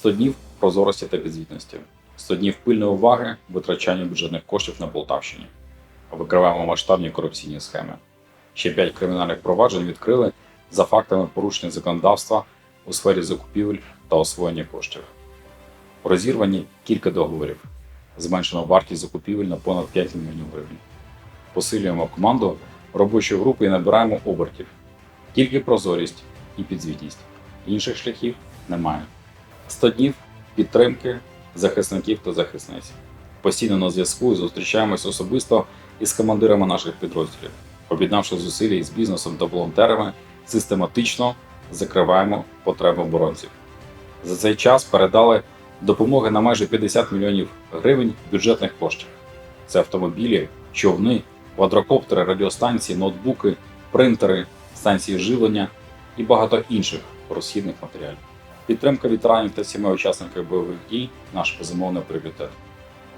100 днів прозорості та підзвітності, 100 днів пильної уваги витрачанню бюджетних коштів на Полтавщині. Викриваємо масштабні корупційні схеми. Ще 5 кримінальних проваджень відкрили за фактами порушення законодавства у сфері закупівель та освоєння коштів. Розірвані кілька договорів. Зменшено вартість закупівель на понад 5 мільйонів гривень. Посилюємо команду робочої групи і набираємо обертів. Тільки прозорість і підзвітність. Інших шляхів немає. 100 днів підтримки захисників та захисниць. Постійно на зв'язку і зустрічаємось особисто із командирами наших підрозділів. Об'єднавши зусилля із бізнесом та волонтерами, систематично закриваємо потреби оборонців. За цей час передали допомоги на майже 50 мільйонів гривень бюджетних коштів. Це автомобілі, човни, квадрокоптери, радіостанції, ноутбуки, принтери, станції живлення і багато інших розхідних матеріалів. Підтримка ветеранів та сімей учасників бойових дій наш безумовний пріоритет.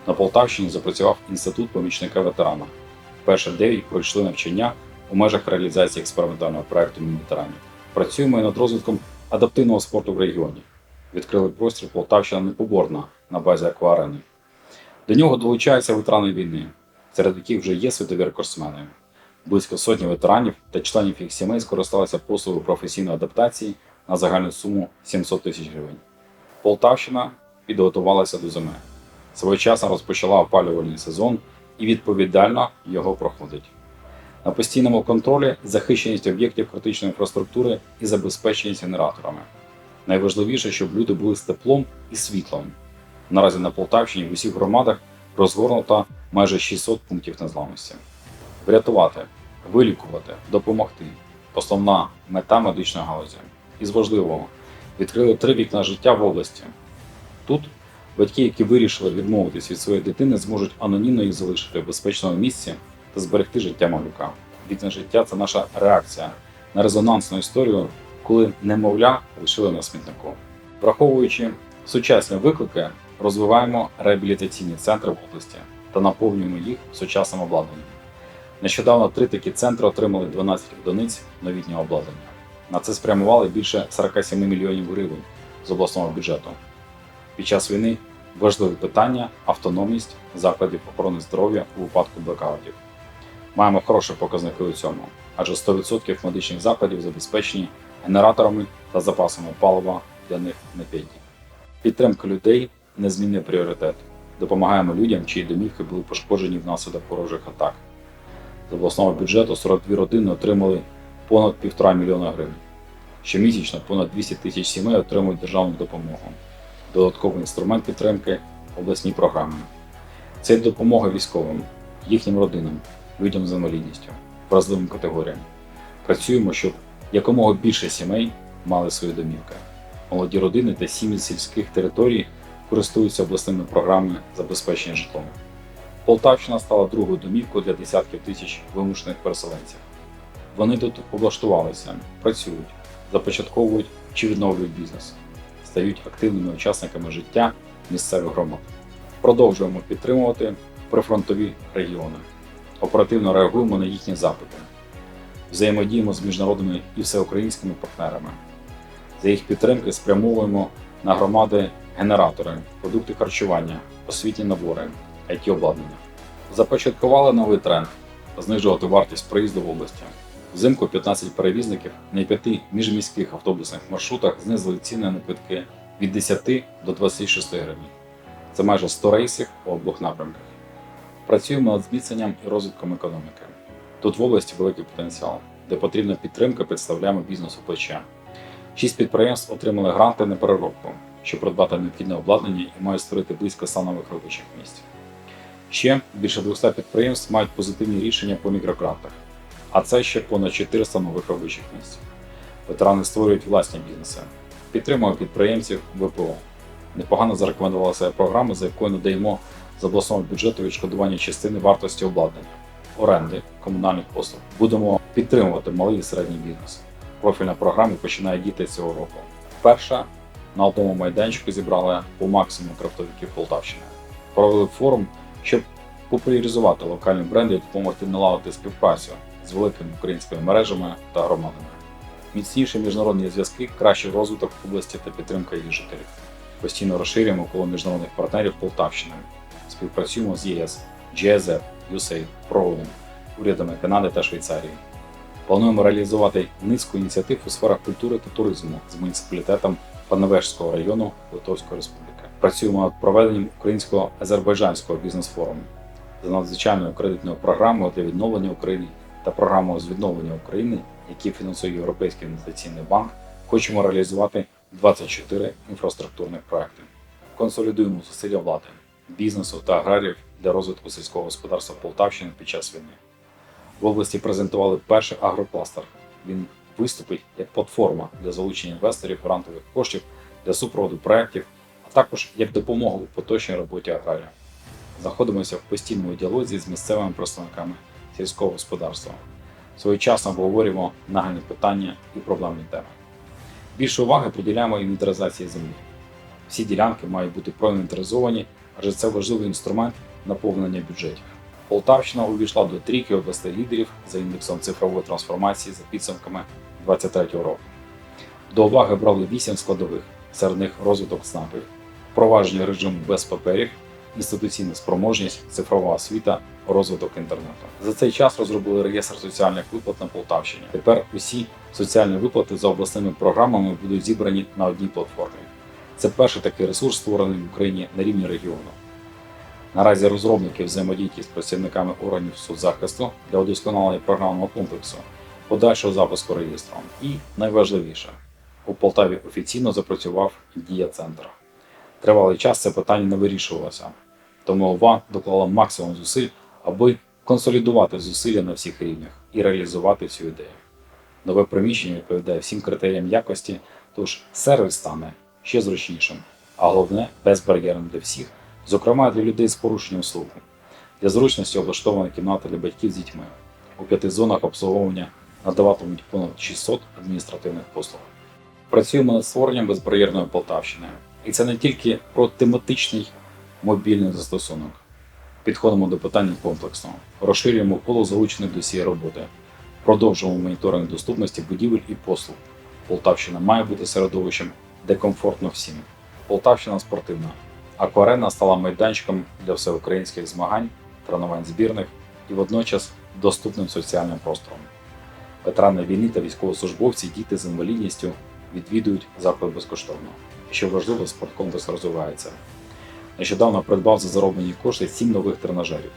На Полтавщині запрацював інститут помічника ветерана. Перші дев'ять пройшли навчання у межах реалізації експериментального проекту «Мій ветеранів. Працюємо і над розвитком адаптивного спорту в регіоні. Відкрили простір Полтавщина непоборна на базі акварени. До нього долучаються ветерани війни, серед яких вже є світові рекордсмени. Близько сотні ветеранів та членів їх сімей скористалися послугою професійної адаптації на загальну суму 700 тисяч гривень. Полтавщина підготувалася до зими. Своєчасно розпочала опалювальний сезон і відповідально його проходить. На постійному контролі захищеність об'єктів критичної інфраструктури і забезпеченість генераторами. Найважливіше, щоб люди були з теплом і світлом. Наразі на Полтавщині в усіх громадах розгорнуто майже 600 пунктів незламності. Врятувати, вилікувати, допомогти основна мета медичної галузі. Із важливого відкрили три вікна життя в області. Тут батьки, які вирішили відмовитись від своєї дитини, зможуть анонімно їх залишити в безпечному місці та зберегти життя малюка. Вікна життя це наша реакція на резонансну історію, коли немовля лишили на смітнику. Враховуючи сучасні виклики, розвиваємо реабілітаційні центри в області та наповнюємо їх сучасним обладнанням. Нещодавно три такі центри отримали 12 одиниць новітнього обладнання. На це спрямували більше 47 мільйонів гривень з обласного бюджету. Під час війни важливе питання автономність закладів охорони здоров'я у випадку блекаутів. Маємо хороші показники у цьому, адже 100% медичних закладів забезпечені генераторами та запасами палива для них на 5 днів. Підтримка людей незмінний пріоритет. Допомагаємо людям, чиї домівки були пошкоджені внаслідок ворожих атак. З обласного бюджету 42 родини отримали понад 1,5 мільйона гривень. Щомісячно понад 200 тисяч сімей отримують державну допомогу. Додатковий інструмент підтримки обласні програми. Це допомога військовим, їхнім родинам, людям з інвалідністю, вразливим категоріям. Працюємо, щоб якомога більше сімей мали свої домівки. Молоді родини та сім'ї сільських територій користуються обласними програмами забезпечення житлом. Полтавщина стала другою домівкою для десятків тисяч вимушених переселенців. Вони тут облаштувалися, працюють, започатковують чи відновлюють бізнес, стають активними учасниками життя місцевих громад. Продовжуємо підтримувати прифронтові регіони, оперативно реагуємо на їхні запити, взаємодіємо з міжнародними і всеукраїнськими партнерами. За їх підтримки спрямовуємо на громади генератори, продукти харчування, освітні набори, it обладнання. Започаткували новий тренд знижувати вартість проїзду в області. Взимку 15 перевізників на п'яти міжміських автобусних маршрутах знизили ціни на квитки від 10 до 26 гривень. Це майже 100 рейсів у обох напрямках. Працюємо над зміцненням і розвитком економіки. Тут в області великий потенціал, де потрібна підтримка, підставляємо бізнесу плече. Шість підприємств отримали гранти на переробку, щоб придбати необхідне обладнання і мають створити близько 100 нових робочих місць. Ще більше 200 підприємств мають позитивні рішення по мікрогрантах, а це ще понад 400 нових робочих місць. Ветерани створюють власні бізнеси, підтримуємо підприємців ВПО. Непогано зарекомендувалася програма, за якою надаємо з обласного бюджету відшкодування частини вартості обладнання, оренди комунальних послуг. Будемо підтримувати малий і середній бізнес. Профільна програма починає діти цього року. Перша на одному майданчику зібрали по максимуму крафтовиків Полтавщини. Провели форум, щоб популяризувати локальні бренди і допомогти налагодити співпрацю з великими українськими мережами та громадами. Міцніші міжнародні зв'язки, кращий розвиток області та підтримка її жителів. Постійно розширюємо коло міжнародних партнерів Полтавщини. Співпрацюємо з ЄС, GSF, USAID, Проводом, урядами Канади та Швейцарії. Плануємо реалізувати низку ініціатив у сферах культури та туризму з муніципалітетом Паневежського району Литовської Республіки. Працюємо над проведенням українсько-азербайджанського бізнес-форуму за надзвичайною кредитною програмою для відновлення України та програмою з відновлення України, які фінансує Європейський інвестиційний банк. Хочемо реалізувати 24 інфраструктурних проекти. Консолідуємо зусилля влади, бізнесу та аграріїв для розвитку сільського господарства Полтавщини під час війни. В області презентували перший агрокластер. Він виступить як платформа для залучення інвесторів грантових коштів для супроводу проєктів, а також як допомога у поточній роботі аграрія. Знаходимося в постійному діалозі з місцевими представниками сільського господарства. Своєчасно обговорюємо нагальні питання і проблемні теми. Більше уваги приділяємо інвентаризації землі. Всі ділянки мають бути проінвентаризовані, адже це важливий інструмент наповнення бюджетів. Полтавщина увійшла до трійки областей лідерів за індексом цифрової трансформації за підсумками 2023 року. До уваги брали 8 складових, серед них розвиток ЦНАПів, впровадження режиму без паперів, інституційна спроможність, цифрова освіта, розвиток інтернету. За цей час розробили реєстр соціальних виплат на Полтавщині. Тепер усі соціальні виплати за обласними програмами будуть зібрані на одній платформі. Це перший такий ресурс, створений в Україні на рівні регіону. Наразі розробники взаємодії з працівниками органів соцзахисту для удосконалення програмного комплексу, подальшого запуску реєстру. І найважливіше, у Полтаві офіційно запрацював дія центр. Тривалий час це питання не вирішувалося, тому ОВА доклала максимум зусиль, аби консолідувати зусилля на всіх рівнях і реалізувати цю ідею. Нове приміщення відповідає всім критеріям якості, тож сервіс стане ще зручнішим, а головне безбар'єрним для всіх, зокрема для людей з порушенням слуху. Для зручності облаштована кімната для батьків з дітьми. У п'яти зонах обслуговування надаватимуть понад 600 адміністративних послуг. Працюємо над створенням безбар'єрної Полтавщини. І це не тільки про тематичний мобільний застосунок. Підходимо до питання комплексно, розширюємо коло залучених до цієї роботи, продовжуємо моніторинг доступності будівель і послуг. Полтавщина має бути середовищем, де комфортно всім. Полтавщина спортивна. Акварена стала майданчиком для всеукраїнських змагань, тренувань збірних і водночас доступним соціальним простором. Ветерани війни та військовослужбовці, діти з інвалідністю відвідують заклад безкоштовно. І що важливо, спорткомплекс розвивається. Нещодавно придбав за зароблені кошти сім нових тренажерів.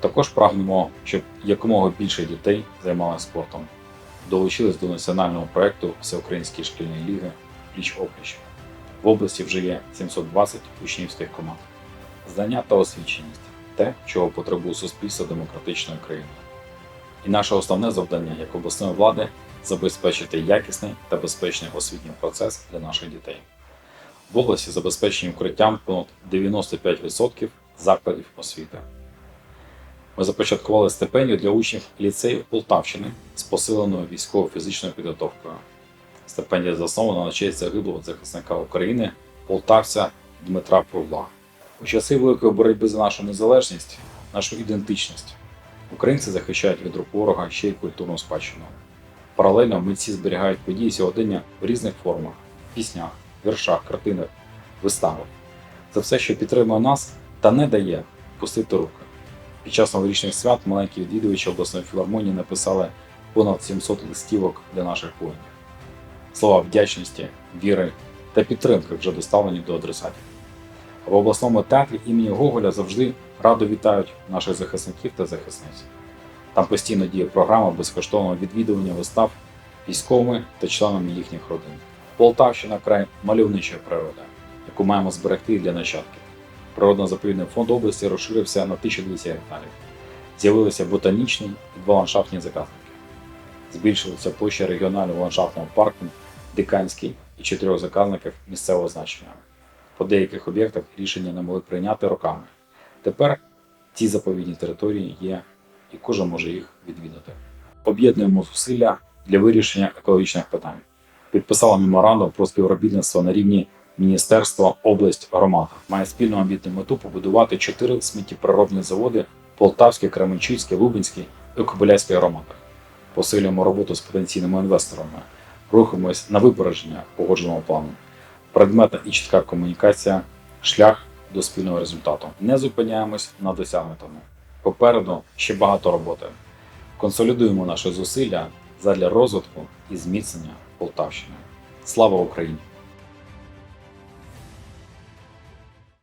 Також прагнемо, щоб якомога більше дітей займалися спортом, долучились до національного проєкту Всеукраїнської шкільної ліги Пліч опліч. В області вже є 720 учнівських команд. Знання та освіченість те, чого потребує суспільство демократичної країни. І наше основне завдання як обласної влади забезпечити якісний та безпечний освітній процес для наших дітей. В області забезпечені укриттям понад 95% закладів освіти. Ми започаткували стипендію для учнів ліцеїв Полтавщини з посиленою військово-фізичною підготовкою. Стипендія заснована на честь загиблого захисника України полтавця Дмитра Павла. У часи великої боротьби за нашу незалежність, нашу ідентичність, українці захищають від рук ворога ще й культурну спадщину. Паралельно митці зберігають події сьогодення в різних формах: піснях, віршах, картинах, виставах. Це все, що підтримує нас та не дає пустити руки. Під час новорічних свят маленькі відвідувачі обласної філармонії написали понад 700 листівок для наших воїнів. Слова вдячності, віри та підтримки вже доставлені до адресатів. А В обласному театрі імені Гоголя завжди радо вітають наших захисників та захисниць. Там постійно діє програма безкоштовного відвідування вистав військовими та членами їхніх родин. Полтавщина край мальовничої природи, яку маємо зберегти для нащадків. Природно-заповідний фонд області розширився на 1200 гектарів. З'явилися ботанічні і два ландшафтні заказники. Збільшилися площа регіонального ландшафтного парку Диканський і чотирьох заказників місцевого значення. По деяких об'єктах рішення не могли прийняти роками. Тепер ці заповідні території є і кожен може їх відвідати. Об'єднуємо зусилля для вирішення екологічних питань. Підписала меморандум про співробітництво на рівні Міністерства, область, громада. Має спільну амбітну мету побудувати чотири сміттєприробні заводи Полтавський, Кременчуцький, Лубенський і Кобиляцький громадах. Посилюємо роботу з потенційними інвесторами, рухаємось на випередження погодженого плану. предметна і чітка комунікація шлях до спільного результату. Не зупиняємось на досягнутому. Попереду ще багато роботи. Консолідуємо наші зусилля задля розвитку і зміцнення Полтавщини. Слава Україні!